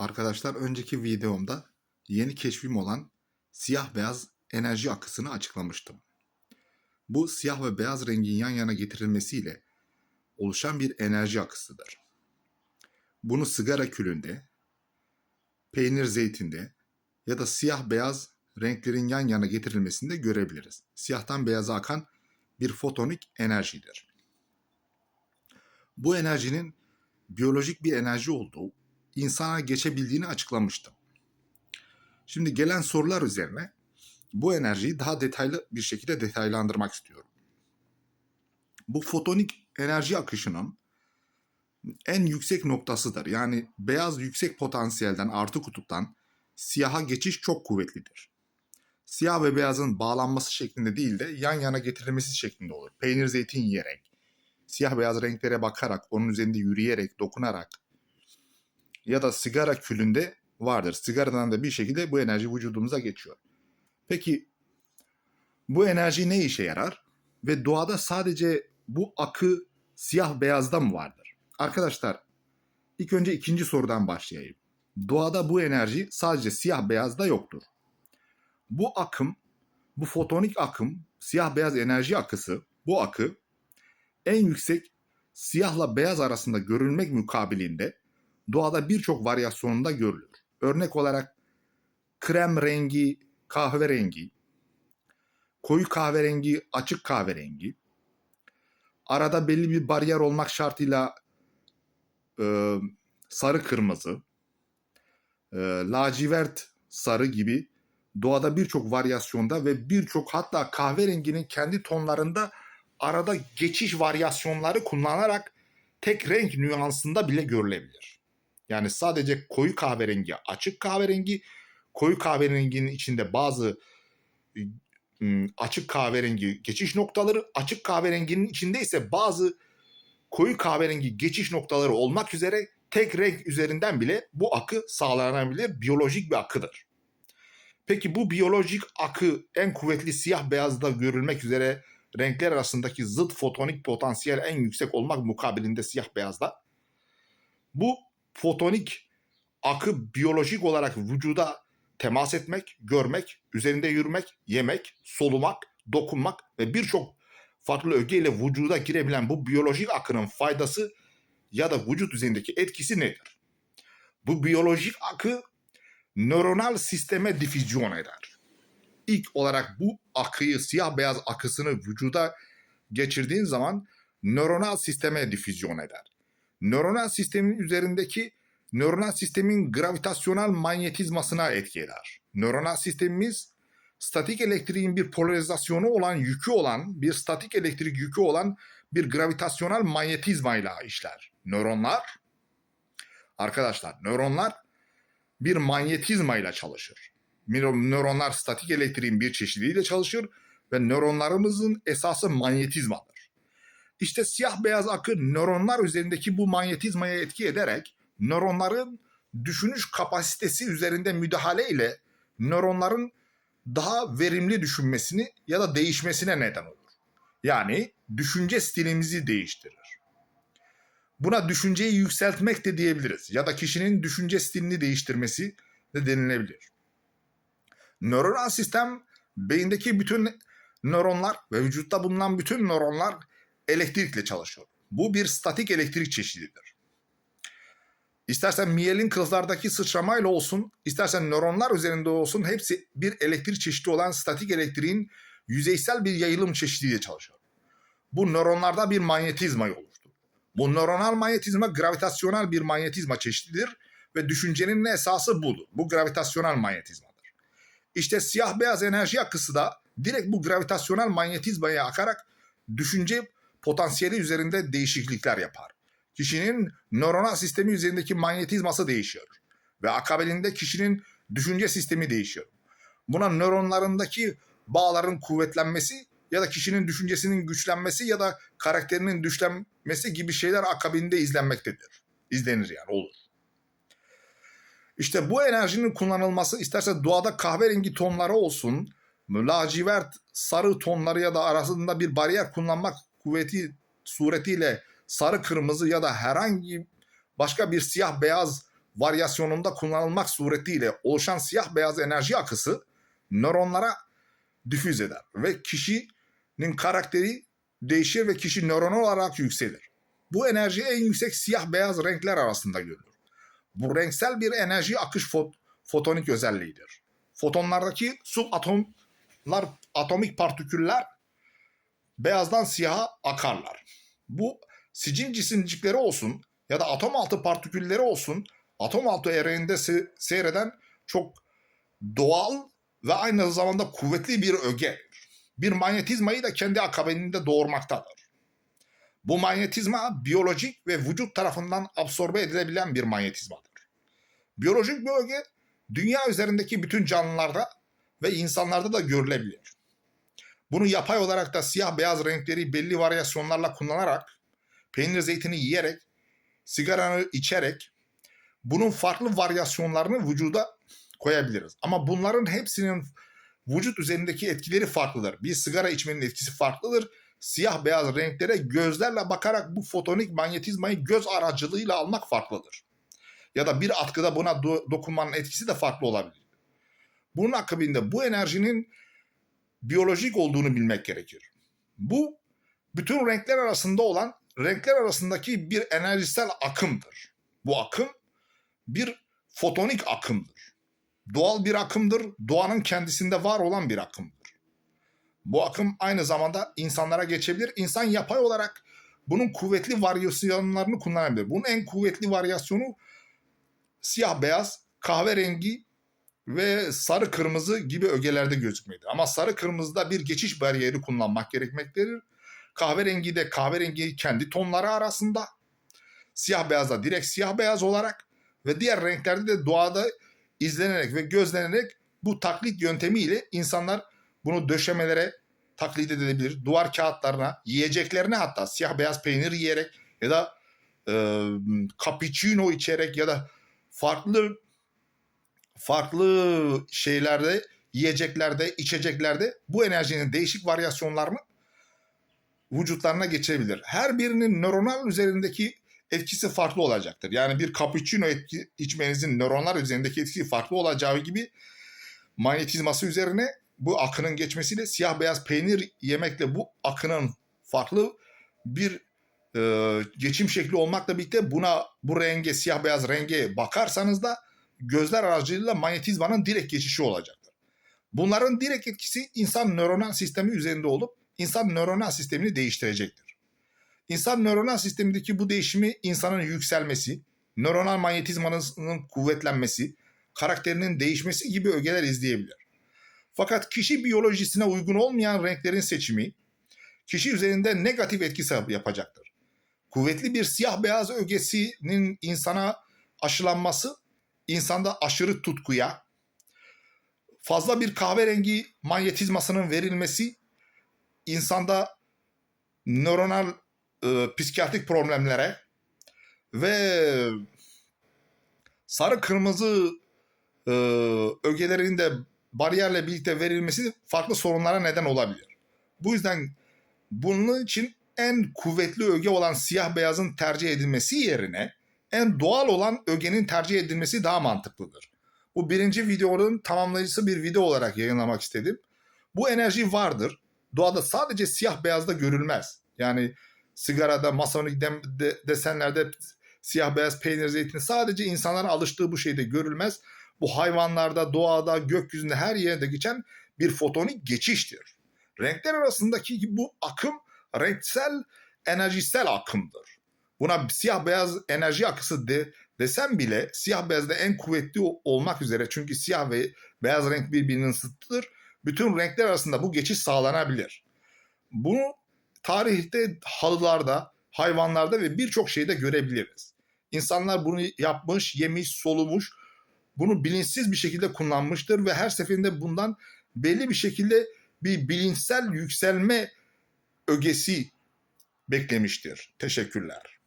Arkadaşlar önceki videomda yeni keşfim olan siyah beyaz enerji akısını açıklamıştım. Bu siyah ve beyaz rengin yan yana getirilmesiyle oluşan bir enerji akısıdır. Bunu sigara külünde, peynir zeytinde ya da siyah beyaz renklerin yan yana getirilmesinde görebiliriz. Siyahtan beyaza akan bir fotonik enerjidir. Bu enerjinin biyolojik bir enerji olduğu, insana geçebildiğini açıklamıştım. Şimdi gelen sorular üzerine bu enerjiyi daha detaylı bir şekilde detaylandırmak istiyorum. Bu fotonik enerji akışının en yüksek noktasıdır. Yani beyaz yüksek potansiyelden artı kutuptan siyaha geçiş çok kuvvetlidir. Siyah ve beyazın bağlanması şeklinde değil de yan yana getirilmesi şeklinde olur. Peynir zeytin yiyerek, siyah beyaz renklere bakarak, onun üzerinde yürüyerek, dokunarak ya da sigara külünde vardır. Sigaradan da bir şekilde bu enerji vücudumuza geçiyor. Peki bu enerji ne işe yarar? Ve doğada sadece bu akı siyah beyazda mı vardır? Arkadaşlar ilk önce ikinci sorudan başlayayım. Doğada bu enerji sadece siyah beyazda yoktur. Bu akım, bu fotonik akım, siyah beyaz enerji akısı, bu akı en yüksek siyahla beyaz arasında görülmek mukabilinde doğada birçok varyasyonunda görülür. Örnek olarak krem rengi, kahverengi, koyu kahverengi, açık kahverengi, arada belli bir bariyer olmak şartıyla e, sarı kırmızı, e, lacivert sarı gibi doğada birçok varyasyonda ve birçok hatta kahverenginin kendi tonlarında arada geçiş varyasyonları kullanarak tek renk nüansında bile görülebilir. Yani sadece koyu kahverengi, açık kahverengi, koyu kahverenginin içinde bazı ım, açık kahverengi geçiş noktaları, açık kahverenginin içinde ise bazı koyu kahverengi geçiş noktaları olmak üzere tek renk üzerinden bile bu akı sağlanabilir biyolojik bir akıdır. Peki bu biyolojik akı en kuvvetli siyah beyazda görülmek üzere renkler arasındaki zıt fotonik potansiyel en yüksek olmak mukabilinde siyah beyazda. Bu fotonik akı biyolojik olarak vücuda temas etmek, görmek, üzerinde yürümek, yemek, solumak, dokunmak ve birçok farklı ögeyle vücuda girebilen bu biyolojik akının faydası ya da vücut üzerindeki etkisi nedir? Bu biyolojik akı nöronal sisteme difüzyon eder. İlk olarak bu akıyı, siyah beyaz akısını vücuda geçirdiğin zaman nöronal sisteme difüzyon eder. Nöronal sistemin üzerindeki nöronal sistemin gravitasyonel manyetizmasına etki eder. Nöronal sistemimiz statik elektriğin bir polarizasyonu olan, yükü olan, bir statik elektrik yükü olan bir gravitasyonel manyetizmayla işler. Nöronlar, arkadaşlar nöronlar bir manyetizmayla çalışır. Nöronlar statik elektriğin bir çeşidiyle çalışır ve nöronlarımızın esası manyetizmadır. İşte siyah beyaz akı nöronlar üzerindeki bu manyetizmaya etki ederek nöronların düşünüş kapasitesi üzerinde müdahale ile nöronların daha verimli düşünmesini ya da değişmesine neden olur. Yani düşünce stilimizi değiştirir. Buna düşünceyi yükseltmek de diyebiliriz ya da kişinin düşünce stilini değiştirmesi de denilebilir. Nöronal sistem beyindeki bütün nöronlar ve vücutta bulunan bütün nöronlar elektrikle çalışıyor. Bu bir statik elektrik çeşididir. İstersen miyelin kızlardaki sıçramayla olsun, istersen nöronlar üzerinde olsun hepsi bir elektrik çeşidi olan statik elektriğin yüzeysel bir yayılım çeşidiyle çalışıyor. Bu nöronlarda bir manyetizma oluşturur. Bu nöronal manyetizma gravitasyonel bir manyetizma çeşididir ve düşüncenin esası budur. Bu gravitasyonel manyetizmadır. İşte siyah beyaz enerji akısı da direkt bu gravitasyonel manyetizmaya akarak düşünce potansiyeli üzerinde değişiklikler yapar. Kişinin nöronal sistemi üzerindeki manyetizması değişiyor ve akabelinde kişinin düşünce sistemi değişiyor. Buna nöronlarındaki bağların kuvvetlenmesi ya da kişinin düşüncesinin güçlenmesi ya da karakterinin güçlenmesi gibi şeyler akabinde izlenmektedir. İzlenir yani olur. İşte bu enerjinin kullanılması isterse doğada kahverengi tonları olsun, lacivert sarı tonları ya da arasında bir bariyer kullanmak kuvveti suretiyle sarı kırmızı ya da herhangi başka bir siyah beyaz varyasyonunda kullanılmak suretiyle oluşan siyah beyaz enerji akısı nöronlara difüz eder ve kişinin karakteri değişir ve kişi nöron olarak yükselir. Bu enerji en yüksek siyah beyaz renkler arasında görülür. Bu renksel bir enerji akış fot- fotonik özelliğidir. Fotonlardaki subatomlar, atomik partiküller beyazdan siyaha akarlar. Bu sicin cisimcikleri olsun ya da atom altı partikülleri olsun atom altı evreninde se- seyreden çok doğal ve aynı zamanda kuvvetli bir ögedir. Bir manyetizmayı da kendi akabininde doğurmaktadır. Bu manyetizma biyolojik ve vücut tarafından absorbe edilebilen bir manyetizmadır. Biyolojik bir öge dünya üzerindeki bütün canlılarda ve insanlarda da görülebilir. Bunu yapay olarak da siyah beyaz renkleri belli varyasyonlarla kullanarak, peynir zeytini yiyerek, sigaranı içerek bunun farklı varyasyonlarını vücuda koyabiliriz. Ama bunların hepsinin vücut üzerindeki etkileri farklıdır. Bir sigara içmenin etkisi farklıdır. Siyah beyaz renklere gözlerle bakarak bu fotonik manyetizmayı göz aracılığıyla almak farklıdır. Ya da bir atkıda buna do- dokunmanın etkisi de farklı olabilir. Bunun akabinde bu enerjinin biyolojik olduğunu bilmek gerekir. Bu bütün renkler arasında olan renkler arasındaki bir enerjisel akımdır. Bu akım bir fotonik akımdır. Doğal bir akımdır, doğanın kendisinde var olan bir akımdır. Bu akım aynı zamanda insanlara geçebilir. İnsan yapay olarak bunun kuvvetli varyasyonlarını kullanabilir. Bunun en kuvvetli varyasyonu siyah beyaz, kahverengi ve sarı kırmızı gibi ögelerde gözükmektedir. Ama sarı kırmızıda bir geçiş bariyeri kullanmak gerekmektedir. Kahverengi de kahverengi kendi tonları arasında. Siyah beyazda direkt siyah beyaz olarak ve diğer renklerde de doğada izlenerek ve gözlenerek bu taklit yöntemiyle insanlar bunu döşemelere taklit edebilir. Duvar kağıtlarına, yiyeceklerine hatta siyah beyaz peynir yiyerek ya da e, cappuccino içerek ya da farklı farklı şeylerde, yiyeceklerde, içeceklerde bu enerjinin değişik varyasyonlarını vücutlarına geçebilir. Her birinin nöronal üzerindeki etkisi farklı olacaktır. Yani bir cappuccino etki, içmenizin nöronlar üzerindeki etkisi farklı olacağı gibi manyetizması üzerine bu akının geçmesiyle siyah beyaz peynir yemekle bu akının farklı bir e, geçim şekli olmakla birlikte buna bu renge siyah beyaz renge bakarsanız da gözler aracılığıyla manyetizmanın direkt geçişi olacaktır. Bunların direkt etkisi insan nöronal sistemi üzerinde olup insan nöronal sistemini değiştirecektir. İnsan nöronal sistemindeki bu değişimi insanın yükselmesi, nöronal manyetizmanın kuvvetlenmesi, karakterinin değişmesi gibi ögeler izleyebilir. Fakat kişi biyolojisine uygun olmayan renklerin seçimi kişi üzerinde negatif etkisi yapacaktır. Kuvvetli bir siyah beyaz ögesinin insana aşılanması insanda aşırı tutkuya, fazla bir kahverengi manyetizmasının verilmesi insanda nöronal e, psikiyatrik problemlere ve sarı kırmızı e, ögelerinin de bariyerle birlikte verilmesi farklı sorunlara neden olabilir. Bu yüzden bunun için en kuvvetli öge olan siyah beyazın tercih edilmesi yerine en doğal olan ögenin tercih edilmesi daha mantıklıdır. Bu birinci videonun tamamlayıcısı bir video olarak yayınlamak istedim. Bu enerji vardır. Doğada sadece siyah beyazda görülmez. Yani sigarada, masonik de, de, desenlerde siyah beyaz peynir zeytini sadece insanların alıştığı bu şeyde görülmez. Bu hayvanlarda, doğada, gökyüzünde her yerde geçen bir fotonik geçiştir. Renkler arasındaki bu akım renksel, enerjisel akımdır. Buna siyah beyaz enerji akısı de, desem bile siyah beyazda en kuvvetli olmak üzere çünkü siyah ve beyaz renk birbirinin zıttıdır. Bütün renkler arasında bu geçiş sağlanabilir. Bunu tarihte halılarda, hayvanlarda ve birçok şeyde görebiliriz. İnsanlar bunu yapmış, yemiş, solumuş, bunu bilinçsiz bir şekilde kullanmıştır ve her seferinde bundan belli bir şekilde bir bilinçsel yükselme ögesi beklemiştir. Teşekkürler.